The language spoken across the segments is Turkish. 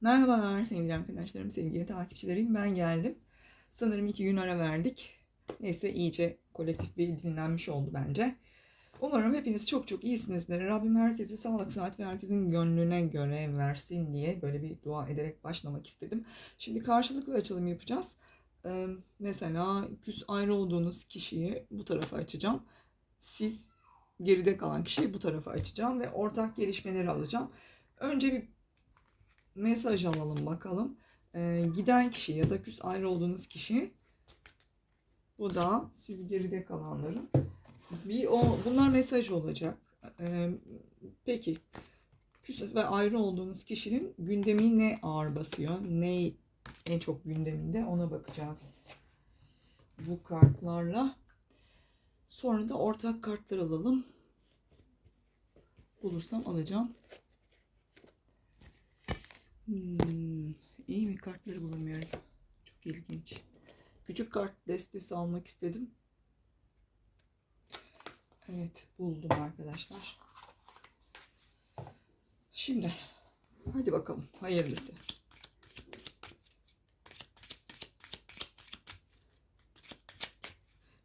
Merhabalar sevgili arkadaşlarım, sevgili takipçilerim. Ben geldim. Sanırım iki gün ara verdik. Neyse iyice kolektif bir dinlenmiş oldu bence. Umarım hepiniz çok çok iyisinizdir. Rabbim herkese sağlık, saat ve herkesin gönlüne göre versin diye böyle bir dua ederek başlamak istedim. Şimdi karşılıklı açılım yapacağız. Ee, mesela küs ayrı olduğunuz kişiyi bu tarafa açacağım. Siz geride kalan kişiyi bu tarafa açacağım ve ortak gelişmeleri alacağım. Önce bir mesaj alalım bakalım. Ee, giden kişi ya da küs ayrı olduğunuz kişi bu da siz geride kalanların bir o bunlar mesaj olacak. Ee, peki küs ve ayrı olduğunuz kişinin gündemi ne ağır basıyor? Ne en çok gündeminde ona bakacağız. Bu kartlarla. Sonra da ortak kartlar alalım. Bulursam alacağım. Hmm, iyi mi kartları bulamıyorum. Çok ilginç. Küçük kart destesi almak istedim. Evet buldum arkadaşlar. Şimdi hadi bakalım hayırlısı.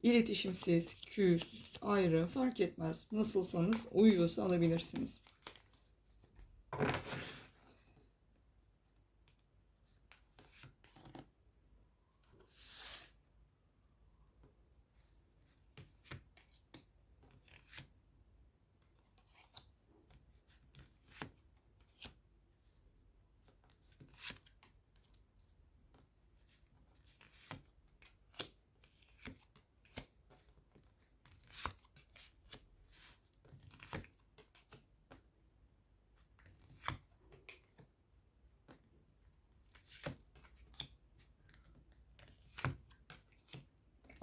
İletişimsiz, küs, ayrı fark etmez. Nasılsanız uyuyorsa alabilirsiniz.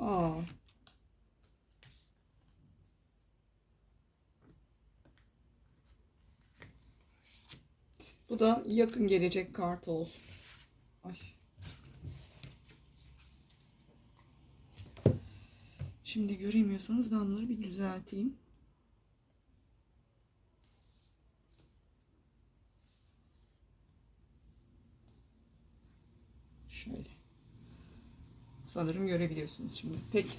Aa. Bu da yakın gelecek kartı olsun. Ay. Şimdi göremiyorsanız ben bunları bir düzelteyim. Şöyle. Sanırım görebiliyorsunuz şimdi. Peki.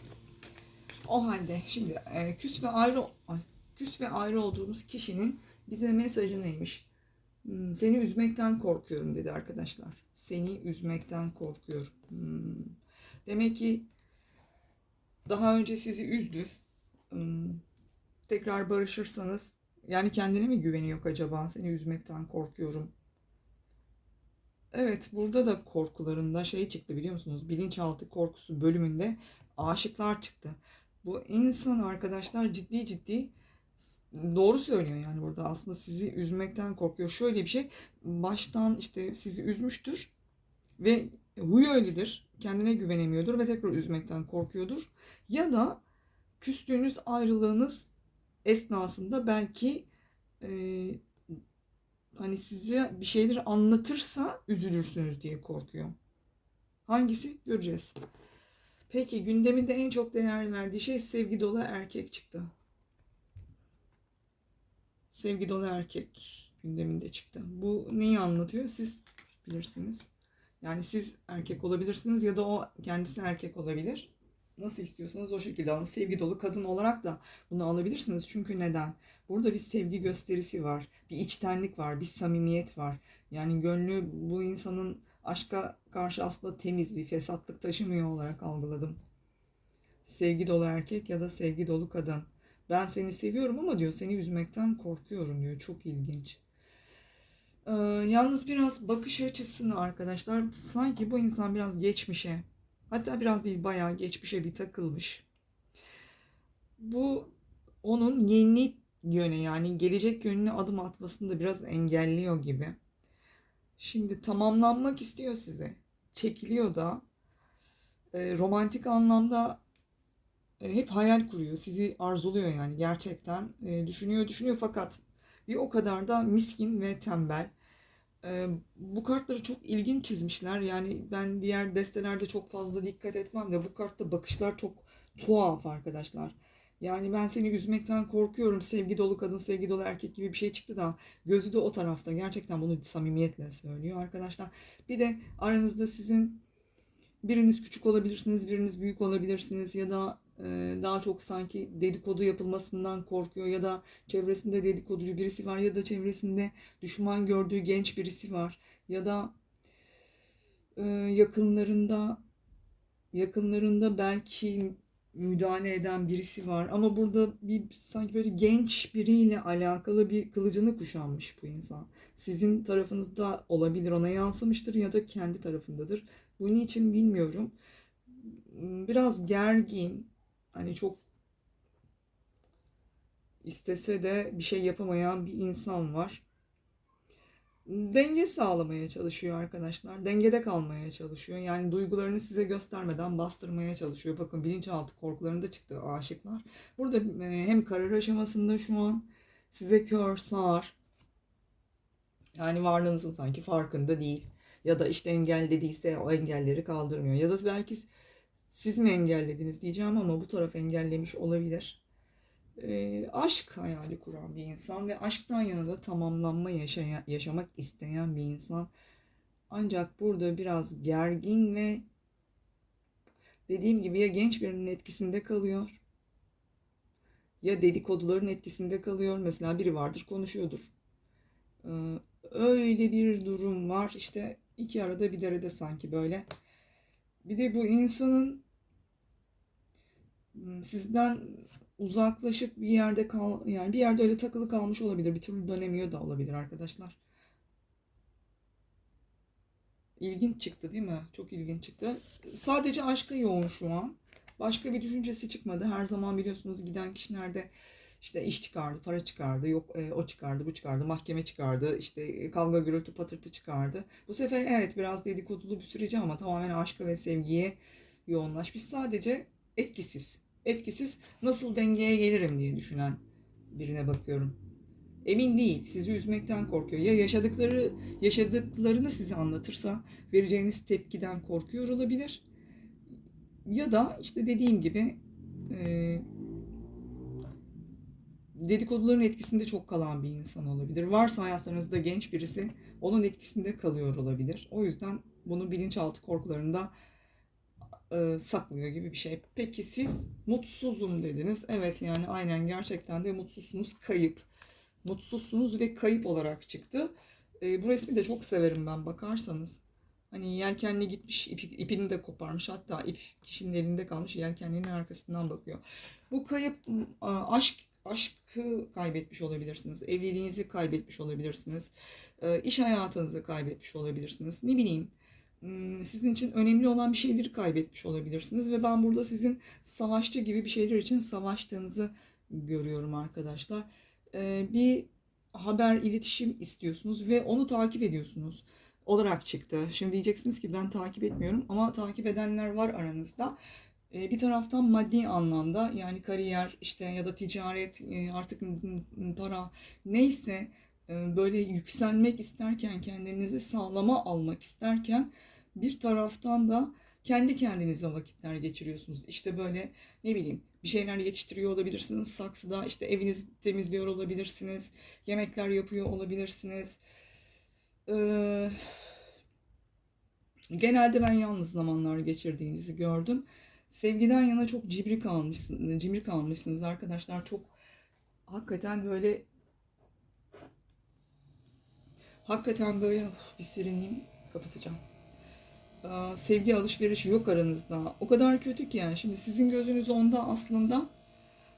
O halde şimdi e, küs ve ayrı ay, küs ve ayrı olduğumuz kişinin bize mesajı neymiş? Hmm, Seni üzmekten korkuyorum dedi arkadaşlar. Seni üzmekten korkuyorum. Hmm. Demek ki daha önce sizi üzdü. Hmm. Tekrar barışırsanız yani kendine mi güveni yok acaba? Seni üzmekten korkuyorum. Evet, burada da korkularında şey çıktı biliyor musunuz? Bilinçaltı korkusu bölümünde aşıklar çıktı. Bu insan arkadaşlar ciddi ciddi doğru söylüyor yani burada aslında sizi üzmekten korkuyor. Şöyle bir şey baştan işte sizi üzmüştür ve huyu öyledir. Kendine güvenemiyordur ve tekrar üzmekten korkuyordur. Ya da küstüğünüz ayrılığınız esnasında belki e, hani size bir şeyleri anlatırsa üzülürsünüz diye korkuyor. Hangisi? Göreceğiz. Peki gündeminde en çok değer verdiği şey sevgi dolu erkek çıktı. Sevgi dolu erkek gündeminde çıktı. Bu neyi anlatıyor? Siz bilirsiniz. Yani siz erkek olabilirsiniz ya da o kendisi erkek olabilir. Nasıl istiyorsanız o şekilde alın. Sevgi dolu kadın olarak da bunu alabilirsiniz. Çünkü neden? Burada bir sevgi gösterisi var. Bir içtenlik var. Bir samimiyet var. Yani gönlü bu insanın aşka karşı aslında temiz bir fesatlık taşımıyor olarak algıladım. Sevgi dolu erkek ya da sevgi dolu kadın. Ben seni seviyorum ama diyor seni üzmekten korkuyorum diyor. Çok ilginç. Ee, yalnız biraz bakış açısını arkadaşlar sanki bu insan biraz geçmişe hatta biraz değil bayağı geçmişe bir takılmış. Bu onun yeni yöne yani gelecek yönüne adım atmasını da biraz engelliyor gibi. Şimdi tamamlanmak istiyor size. Çekiliyor da e, romantik anlamda hep hayal kuruyor. Sizi arzuluyor yani gerçekten. E, düşünüyor düşünüyor fakat bir o kadar da miskin ve tembel. E, bu kartları çok ilginç çizmişler. Yani ben diğer destelerde çok fazla dikkat etmem de bu kartta bakışlar çok tuhaf arkadaşlar. Yani ben seni üzmekten korkuyorum. Sevgi dolu kadın, sevgi dolu erkek gibi bir şey çıktı da gözü de o tarafta. Gerçekten bunu samimiyetle söylüyor arkadaşlar. Bir de aranızda sizin biriniz küçük olabilirsiniz, biriniz büyük olabilirsiniz ya da e, daha çok sanki dedikodu yapılmasından korkuyor ya da çevresinde dedikoducu birisi var ya da çevresinde düşman gördüğü genç birisi var ya da e, yakınlarında yakınlarında belki müdahale eden birisi var ama burada bir sanki böyle genç biriyle alakalı bir kılıcını kuşanmış bu insan. Sizin tarafınızda olabilir, ona yansımıştır ya da kendi tarafındadır. Bu niçin bilmiyorum. Biraz gergin, hani çok istese de bir şey yapamayan bir insan var. Denge sağlamaya çalışıyor arkadaşlar. Dengede kalmaya çalışıyor. Yani duygularını size göstermeden bastırmaya çalışıyor. Bakın bilinçaltı korkularında çıktı aşıklar. Burada e, hem karar aşamasında şu an size kör, sağır. Yani varlığınızın sanki farkında değil. Ya da işte engellediyse o engelleri kaldırmıyor. Ya da belki siz mi engellediniz diyeceğim ama bu taraf engellemiş olabilir e, aşk hayali kuran bir insan ve aşktan yana da tamamlanma yaşaya, yaşamak isteyen bir insan. Ancak burada biraz gergin ve dediğim gibi ya genç birinin etkisinde kalıyor ya dedikoduların etkisinde kalıyor. Mesela biri vardır konuşuyordur. Ee, öyle bir durum var. İşte iki arada bir derede sanki böyle. Bir de bu insanın sizden uzaklaşıp bir yerde kal yani bir yerde öyle takılı kalmış olabilir. Bir türlü dönemiyor da olabilir arkadaşlar. İlginç çıktı değil mi? Çok ilginç çıktı. Sadece aşka yoğun şu an. Başka bir düşüncesi çıkmadı. Her zaman biliyorsunuz giden kişilerde işte iş çıkardı, para çıkardı, yok e, o çıkardı, bu çıkardı, mahkeme çıkardı, işte e, kavga gürültü patırtı çıkardı. Bu sefer evet biraz dedikodulu bir süreci ama tamamen aşka ve sevgiye yoğunlaşmış. Sadece etkisiz etkisiz nasıl dengeye gelirim diye düşünen birine bakıyorum. Emin değil, sizi üzmekten korkuyor. Ya yaşadıkları yaşadıklarını size anlatırsa vereceğiniz tepkiden korkuyor olabilir. Ya da işte dediğim gibi e, dedikoduların etkisinde çok kalan bir insan olabilir. Varsa hayatlarınızda genç birisi onun etkisinde kalıyor olabilir. O yüzden bunu bilinçaltı korkularında e, saklıyor gibi bir şey. Peki siz mutsuzum dediniz. Evet yani aynen gerçekten de mutsuzsunuz kayıp. Mutsuzsunuz ve kayıp olarak çıktı. E, bu resmi de çok severim ben bakarsanız. Hani yelkenli gitmiş ipi, ipini de koparmış hatta ip kişinin elinde kalmış yelkenliğinin arkasından bakıyor. Bu kayıp aşk aşkı kaybetmiş olabilirsiniz. Evliliğinizi kaybetmiş olabilirsiniz. E, iş hayatınızı kaybetmiş olabilirsiniz. Ne bileyim Hmm, sizin için önemli olan bir şeyleri kaybetmiş olabilirsiniz ve ben burada sizin savaşçı gibi bir şeyler için savaştığınızı görüyorum arkadaşlar. Ee, bir haber, iletişim istiyorsunuz ve onu takip ediyorsunuz olarak çıktı. Şimdi diyeceksiniz ki ben takip etmiyorum ama takip edenler var aranızda. Ee, bir taraftan maddi anlamda yani kariyer işte ya da ticaret e, artık para neyse e, böyle yükselmek isterken kendinizi sağlama almak isterken bir taraftan da kendi kendinize vakitler geçiriyorsunuz. İşte böyle ne bileyim bir şeyler yetiştiriyor olabilirsiniz. Saksıda işte evinizi temizliyor olabilirsiniz. Yemekler yapıyor olabilirsiniz. Ee, genelde ben yalnız zamanlar geçirdiğinizi gördüm. Sevgiden yana çok cibri kalmışsınız, cimri kalmışsınız arkadaşlar. Çok hakikaten böyle hakikaten böyle bir serinleyeyim kapatacağım sevgi alışverişi yok aranızda. O kadar kötü ki yani. Şimdi sizin gözünüz onda aslında.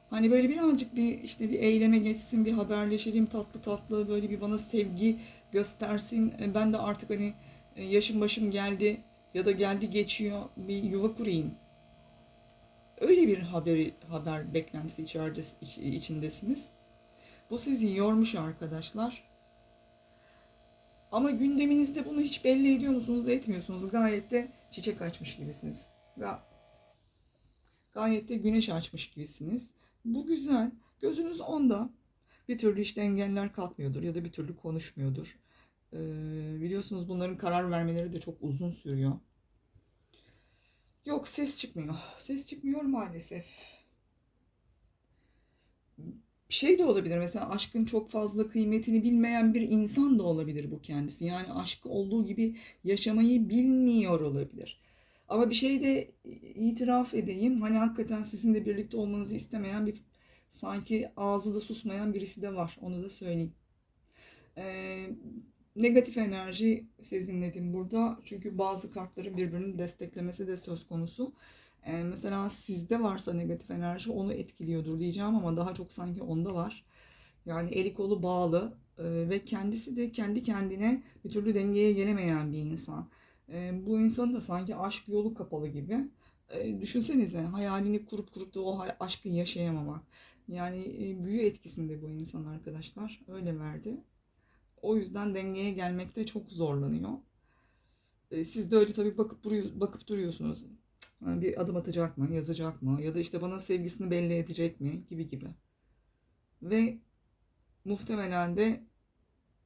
Hani böyle birazcık bir işte bir eyleme geçsin, bir haberleşelim tatlı tatlı böyle bir bana sevgi göstersin. E, ben de artık hani e, yaşım başım geldi ya da geldi geçiyor bir yuva kurayım. Öyle bir haberi, haber beklentisi içeride, içindesiniz. Bu sizi yormuş arkadaşlar. Ama gündeminizde bunu hiç belli ediyor musunuz, etmiyorsunuz. Gayet de çiçek açmış gibisiniz. Ga gayet de güneş açmış gibisiniz. Bu güzel. Gözünüz onda. Bir türlü işte engeller kalkmıyordur ya da bir türlü konuşmuyordur. Ee, biliyorsunuz bunların karar vermeleri de çok uzun sürüyor. Yok ses çıkmıyor. Ses çıkmıyor maalesef. şey de olabilir. Mesela aşkın çok fazla kıymetini bilmeyen bir insan da olabilir bu kendisi. Yani aşkı olduğu gibi yaşamayı bilmiyor olabilir. Ama bir şey de itiraf edeyim. Hani hakikaten sizinle birlikte olmanızı istemeyen bir sanki ağzı da susmayan birisi de var. Onu da söyleyeyim. Ee, negatif enerji sezinledim burada. Çünkü bazı kartların birbirini desteklemesi de söz konusu. Ee, mesela sizde varsa negatif enerji onu etkiliyordur diyeceğim ama daha çok sanki onda var. Yani eli kolu bağlı e, ve kendisi de kendi kendine bir türlü dengeye gelemeyen bir insan. E, bu insanın da sanki aşk yolu kapalı gibi. E, düşünsenize hayalini kurup kurup da o aşkı yaşayamamak. Yani e, büyü etkisinde bu insan arkadaşlar. Öyle verdi. O yüzden dengeye gelmekte çok zorlanıyor. E, siz de öyle tabii bakıp duruyor, bakıp duruyorsunuz. Bir adım atacak mı, yazacak mı ya da işte bana sevgisini belli edecek mi gibi gibi. Ve muhtemelen de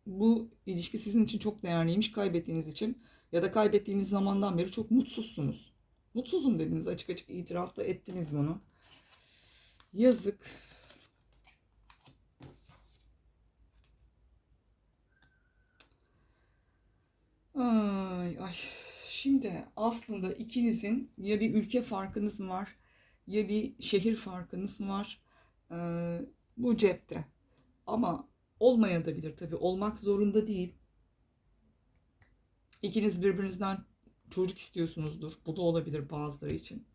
bu ilişki sizin için çok değerliymiş kaybettiğiniz için ya da kaybettiğiniz zamandan beri çok mutsuzsunuz. Mutsuzum dediniz açık açık itiraf da ettiniz bunu. Yazık. Ay ay. Şimdi aslında ikinizin ya bir ülke farkınız var ya bir şehir farkınız var. Ee, bu cepte. Ama olmayabilir tabii. Olmak zorunda değil. İkiniz birbirinizden çocuk istiyorsunuzdur. Bu da olabilir bazıları için.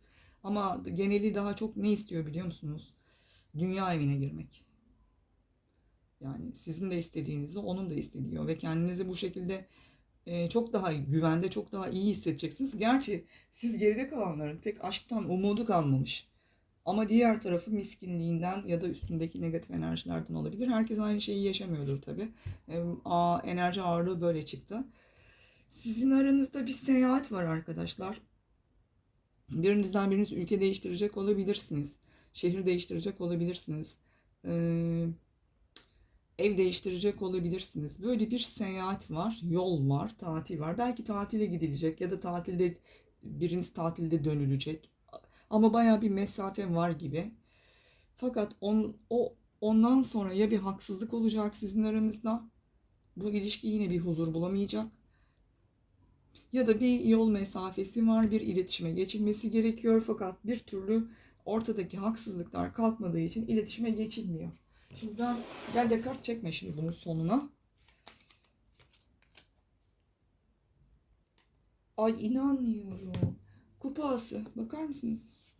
Ama geneli daha çok ne istiyor biliyor musunuz? Dünya evine girmek. Yani sizin de istediğinizi onun da istediği ve kendinizi bu şekilde çok daha güvende, çok daha iyi hissedeceksiniz. Gerçi siz geride kalanların pek aşktan umudu kalmamış. Ama diğer tarafı miskinliğinden ya da üstündeki negatif enerjilerden olabilir. Herkes aynı şeyi yaşamıyordur tabii. E, a, enerji ağırlığı böyle çıktı. Sizin aranızda bir seyahat var arkadaşlar. Birinizden biriniz ülke değiştirecek olabilirsiniz. Şehir değiştirecek olabilirsiniz. Ee, ev değiştirecek olabilirsiniz. Böyle bir seyahat var, yol var, tatil var. Belki tatile gidilecek ya da tatilde biriniz tatilde dönülecek. Ama baya bir mesafe var gibi. Fakat on, o ondan sonra ya bir haksızlık olacak sizin aranızda. Bu ilişki yine bir huzur bulamayacak. Ya da bir yol mesafesi var, bir iletişime geçilmesi gerekiyor fakat bir türlü ortadaki haksızlıklar kalkmadığı için iletişime geçilmiyor. Şimdi ben gel de kart çekme şimdi bunun sonuna. Ay inanmıyorum. Kupası. Bakar mısınız?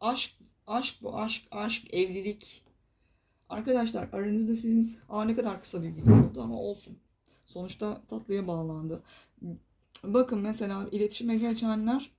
Aşk, aşk bu aşk, aşk, evlilik. Arkadaşlar aranızda sizin aa ne kadar kısa bir video oldu ama olsun. Sonuçta tatlıya bağlandı. Bakın mesela iletişime geçenler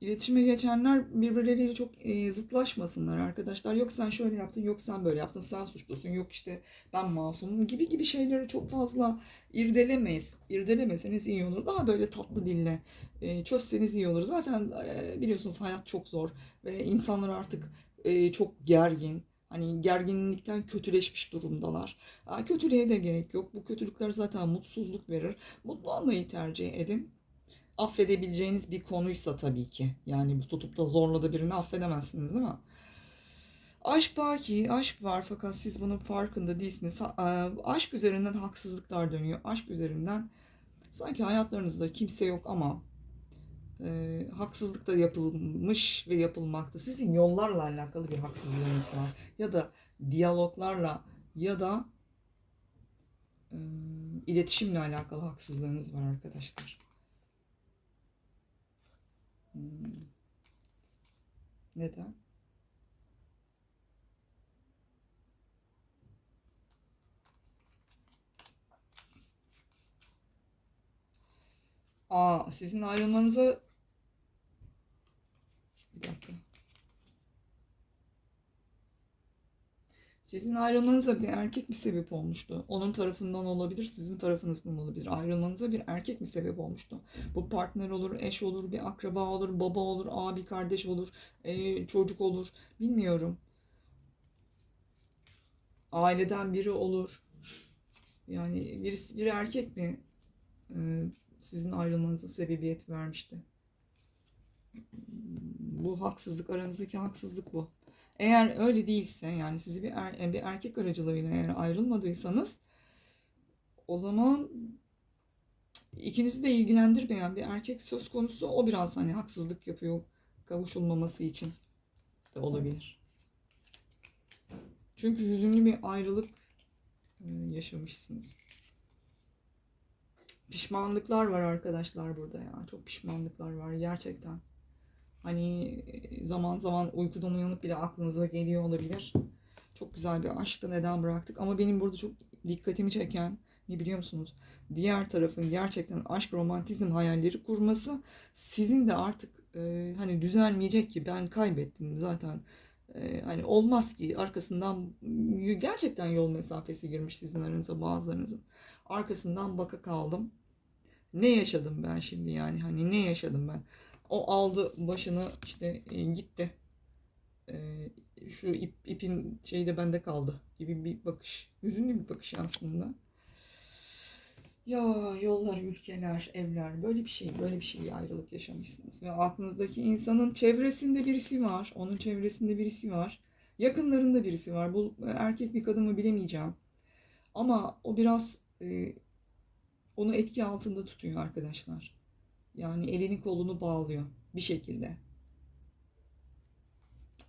İletişime geçenler birbirleriyle çok e, zıtlaşmasınlar arkadaşlar. Yok sen şöyle yaptın, yok sen böyle yaptın, sen suçlusun, yok işte ben masumum gibi gibi şeyleri çok fazla irdelemeyiz. İrdelemeseniz iyi olur. Daha böyle tatlı dille e, çözseniz iyi olur. Zaten e, biliyorsunuz hayat çok zor ve insanlar artık e, çok gergin. Hani gerginlikten kötüleşmiş durumdalar. Kötülüğe de gerek yok. Bu kötülükler zaten mutsuzluk verir. Mutlu olmayı tercih edin affedebileceğiniz bir konuysa tabii ki. Yani bu tutup da zorla da birini affedemezsiniz değil mi? Aşk baki, aşk var fakat siz bunun farkında değilsiniz. E, aşk üzerinden haksızlıklar dönüyor. Aşk üzerinden sanki hayatlarınızda kimse yok ama e, haksızlık da yapılmış ve yapılmakta. Sizin yollarla alakalı bir haksızlığınız var. Ya da diyaloglarla ya da e, iletişimle alakalı haksızlığınız var arkadaşlar. Hmm. Neden? Aa, sizin ayrılmanıza bir dakika. Sizin ayrılmanıza bir erkek mi sebep olmuştu? Onun tarafından olabilir, sizin tarafınızdan olabilir. Ayrılmanıza bir erkek mi sebep olmuştu? Bu partner olur, eş olur, bir akraba olur, baba olur, abi kardeş olur, e, çocuk olur. Bilmiyorum. Aileden biri olur. Yani birisi, bir erkek mi e, sizin ayrılmanıza sebebiyet vermişti? Bu haksızlık, aranızdaki haksızlık bu. Eğer öyle değilse yani sizi bir, er, bir erkek aracılığıyla eğer ayrılmadıysanız o zaman ikinizi de ilgilendirmeyen bir erkek söz konusu o biraz hani haksızlık yapıyor kavuşulmaması için de olabilir. Çünkü hüzünlü bir ayrılık e, yaşamışsınız. Pişmanlıklar var arkadaşlar burada ya. Çok pişmanlıklar var gerçekten. Hani e, zaman zaman uykudan uyanıp bile aklınıza geliyor olabilir. Çok güzel bir aşkı neden bıraktık. Ama benim burada çok dikkatimi çeken ne biliyor musunuz? Diğer tarafın gerçekten aşk romantizm hayalleri kurması sizin de artık e, hani düzelmeyecek ki ben kaybettim zaten e, hani olmaz ki arkasından gerçekten yol mesafesi girmiş sizin aranıza bazılarınızın arkasından baka kaldım ne yaşadım ben şimdi yani hani ne yaşadım ben o aldı başını işte e, gitti E, şu ip, ipin şeyi de bende kaldı gibi bir bakış hüzünlü bir bakış aslında ya yollar, ülkeler, evler böyle bir şey, böyle bir şey ayrılık yaşamışsınız. Ve aklınızdaki insanın çevresinde birisi var, onun çevresinde birisi var, yakınlarında birisi var. Bu e, erkek bir kadın mı bilemeyeceğim. Ama o biraz e, onu etki altında tutuyor arkadaşlar. Yani elini kolunu bağlıyor bir şekilde.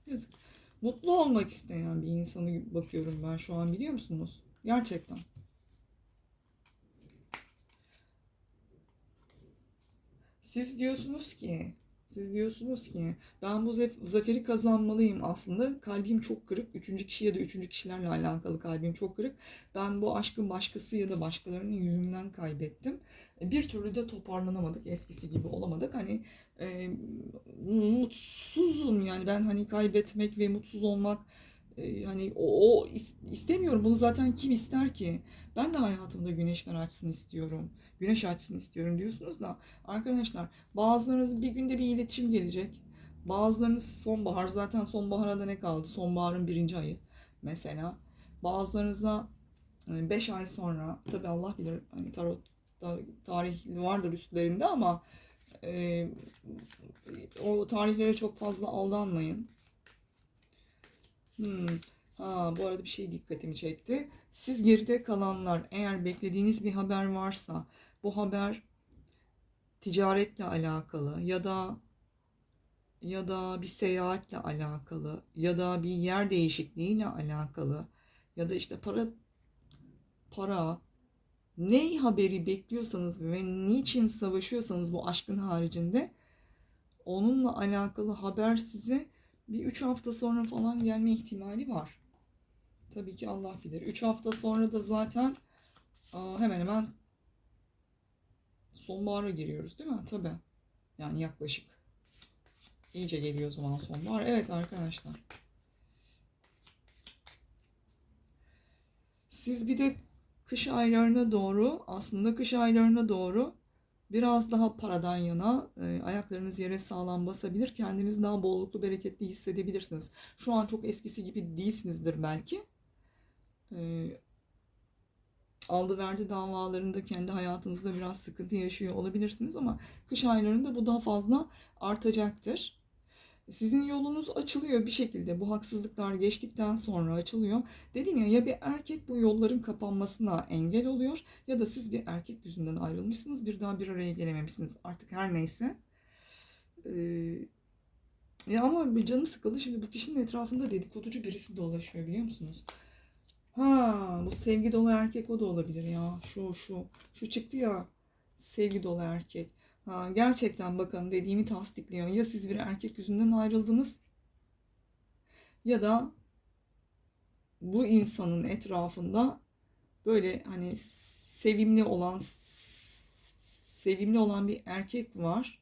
Yazık. Mutlu olmak isteyen bir insanı bakıyorum ben şu an biliyor musunuz? Gerçekten. Siz diyorsunuz ki, siz diyorsunuz ki ben bu zaferi kazanmalıyım aslında. Kalbim çok kırık. Üçüncü kişi ya da üçüncü kişilerle alakalı kalbim çok kırık. Ben bu aşkın başkası ya da başkalarının yüzünden kaybettim. Bir türlü de toparlanamadık. Eskisi gibi olamadık. Hani e, mutsuzum yani ben hani kaybetmek ve mutsuz olmak e, hani o, o is- istemiyorum. Bunu zaten kim ister ki? Ben de hayatımda güneşler açsın istiyorum. Güneş açsın istiyorum diyorsunuz da arkadaşlar bazılarınız bir günde bir iletişim gelecek. Bazılarınız sonbahar zaten sonbahara ne kaldı? Sonbaharın birinci ayı mesela. Bazılarınıza 5 ay sonra tabi Allah bilir hani tarot tarih vardır üstlerinde ama e, o tarihlere çok fazla aldanmayın. Hmm. Ha, bu arada bir şey dikkatimi çekti. Siz geride kalanlar eğer beklediğiniz bir haber varsa bu haber ticaretle alakalı ya da ya da bir seyahatle alakalı ya da bir yer değişikliğiyle alakalı ya da işte para para ne haberi bekliyorsanız ve niçin savaşıyorsanız bu aşkın haricinde onunla alakalı haber size bir 3 hafta sonra falan gelme ihtimali var. Tabii ki Allah bilir. 3 hafta sonra da zaten hemen hemen sonbahara giriyoruz değil mi? Tabii. Yani yaklaşık. İyice geliyor o zaman sonbahar. Evet arkadaşlar. Siz bir de kış aylarına doğru aslında kış aylarına doğru biraz daha paradan yana e, ayaklarınız yere sağlam basabilir. Kendinizi daha bolluklu bereketli hissedebilirsiniz. Şu an çok eskisi gibi değilsinizdir belki. E, aldı verdi davalarında kendi hayatınızda biraz sıkıntı yaşıyor olabilirsiniz ama kış aylarında bu daha fazla artacaktır. Sizin yolunuz açılıyor bir şekilde. Bu haksızlıklar geçtikten sonra açılıyor. Dedim ya ya bir erkek bu yolların kapanmasına engel oluyor ya da siz bir erkek yüzünden ayrılmışsınız. Bir daha bir araya gelememişsiniz. Artık her neyse. Ee, ya ama canım sıkıldı. Şimdi bu kişinin etrafında dedikoducu birisi dolaşıyor biliyor musunuz? Ha, bu sevgi dolu erkek o da olabilir ya. Şu şu şu çıktı ya. Sevgi dolu erkek. Gerçekten bakın dediğimi tasdikliyor. Ya siz bir erkek yüzünden ayrıldınız ya da bu insanın etrafında böyle hani sevimli olan sevimli olan bir erkek var.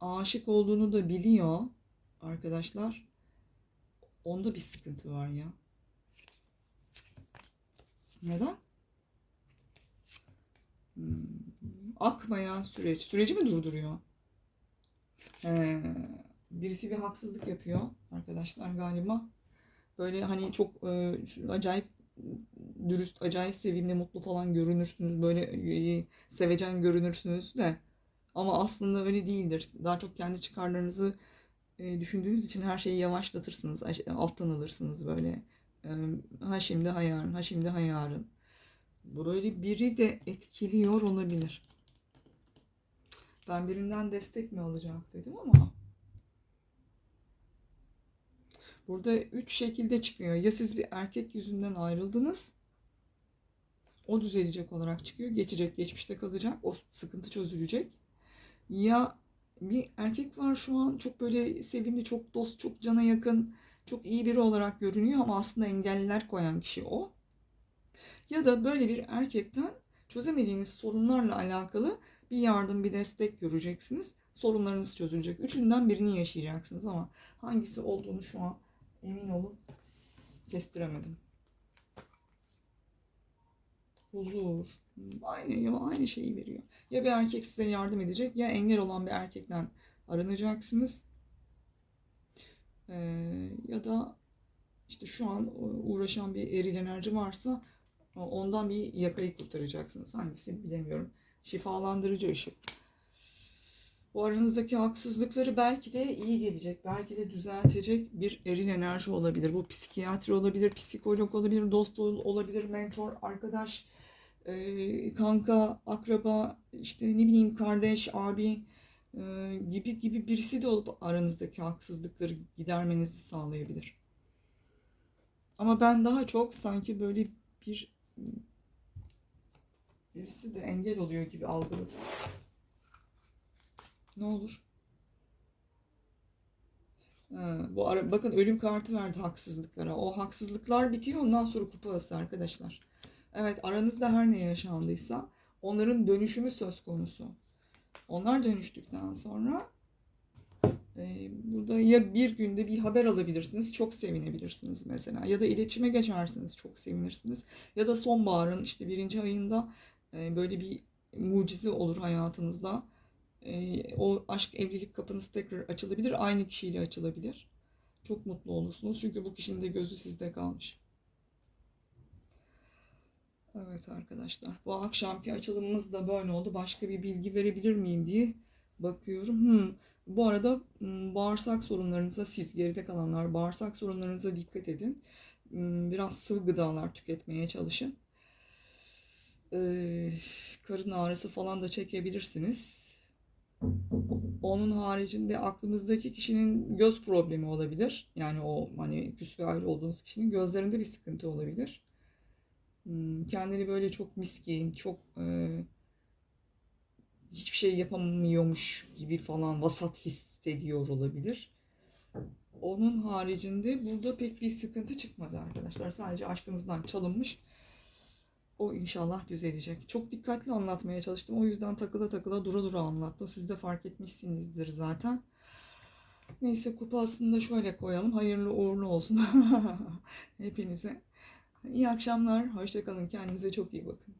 Aşık olduğunu da biliyor arkadaşlar. Onda bir sıkıntı var ya. Neden? Hmm. Akmayan süreç. Süreci mi durduruyor? Ee, birisi bir haksızlık yapıyor arkadaşlar galiba. Böyle hani çok e, acayip dürüst, acayip sevimli, mutlu falan görünürsünüz. Böyle e, sevecen görünürsünüz de. Ama aslında öyle değildir. Daha çok kendi çıkarlarınızı e, düşündüğünüz için her şeyi yavaşlatırsınız. aş- Alttan alırsınız böyle. E, ha şimdi ha yarın, ha şimdi ha. Böyle biri de etkiliyor olabilir. Ben birinden destek mi alacak dedim ama burada üç şekilde çıkıyor. Ya siz bir erkek yüzünden ayrıldınız. O düzelecek olarak çıkıyor. Geçecek, geçmişte kalacak. O sıkıntı çözülecek. Ya bir erkek var şu an çok böyle sevimli, çok dost, çok cana yakın, çok iyi biri olarak görünüyor ama aslında engeller koyan kişi o. Ya da böyle bir erkekten çözemediğiniz sorunlarla alakalı bir yardım, bir destek göreceksiniz. Sorunlarınız çözülecek. Üçünden birini yaşayacaksınız ama hangisi olduğunu şu an emin olun kestiremedim. Huzur. Aynı aynı şeyi veriyor. Ya bir erkek size yardım edecek ya engel olan bir erkekten aranacaksınız. Ee, ya da işte şu an uğraşan bir eril enerji varsa ondan bir yakayı kurtaracaksınız. Hangisi bilemiyorum. Şifalandırıcı ışık. Bu aranızdaki haksızlıkları belki de iyi gelecek, belki de düzeltecek bir eril enerji olabilir. Bu psikiyatri olabilir, psikolog olabilir, dost ol- olabilir, mentor, arkadaş, e, kanka, akraba, işte ne bileyim kardeş, abi e, gibi gibi birisi de olup aranızdaki haksızlıkları gidermenizi sağlayabilir. Ama ben daha çok sanki böyle bir birisi de engel oluyor gibi algıladım. Ne olur? Ha, bu ara, bakın ölüm kartı verdi haksızlıklara. O haksızlıklar bitiyor ondan sonra kupa ası arkadaşlar. Evet aranızda her ne yaşandıysa onların dönüşümü söz konusu. Onlar dönüştükten sonra e, burada ya bir günde bir haber alabilirsiniz, çok sevinebilirsiniz mesela. Ya da iletişime geçersiniz, çok sevinirsiniz. Ya da sonbaharın işte birinci ayında böyle bir mucize olur hayatınızda. E, o aşk evlilik kapınız tekrar açılabilir, aynı kişiyle açılabilir. Çok mutlu olursunuz çünkü bu kişinin de gözü sizde kalmış. Evet arkadaşlar. Bu akşamki açılımımız da böyle oldu. Başka bir bilgi verebilir miyim diye bakıyorum. Hmm. Bu arada hmm, bağırsak sorunlarınıza siz geride kalanlar bağırsak sorunlarınıza dikkat edin. Hmm, Biraz sıvı gıdalar tüketmeye çalışın. Karın ağrısı falan da çekebilirsiniz. Onun haricinde aklımızdaki kişinin göz problemi olabilir. Yani o hani küs ve ayrı olduğunuz kişinin gözlerinde bir sıkıntı olabilir. Hmm, kendini böyle çok miskin, çok e, hiçbir şey yapamıyormuş gibi falan vasat hissediyor olabilir. Onun haricinde burada pek bir sıkıntı çıkmadı arkadaşlar. Sadece aşkınızdan çalınmış. O inşallah düzelecek. Çok dikkatli anlatmaya çalıştım. O yüzden takıla takıla dura dura anlattım. Siz de fark etmişsinizdir zaten. Neyse kupasını da şöyle koyalım. Hayırlı uğurlu olsun. Hepinize. İyi akşamlar. Hoşçakalın. Kendinize çok iyi bakın.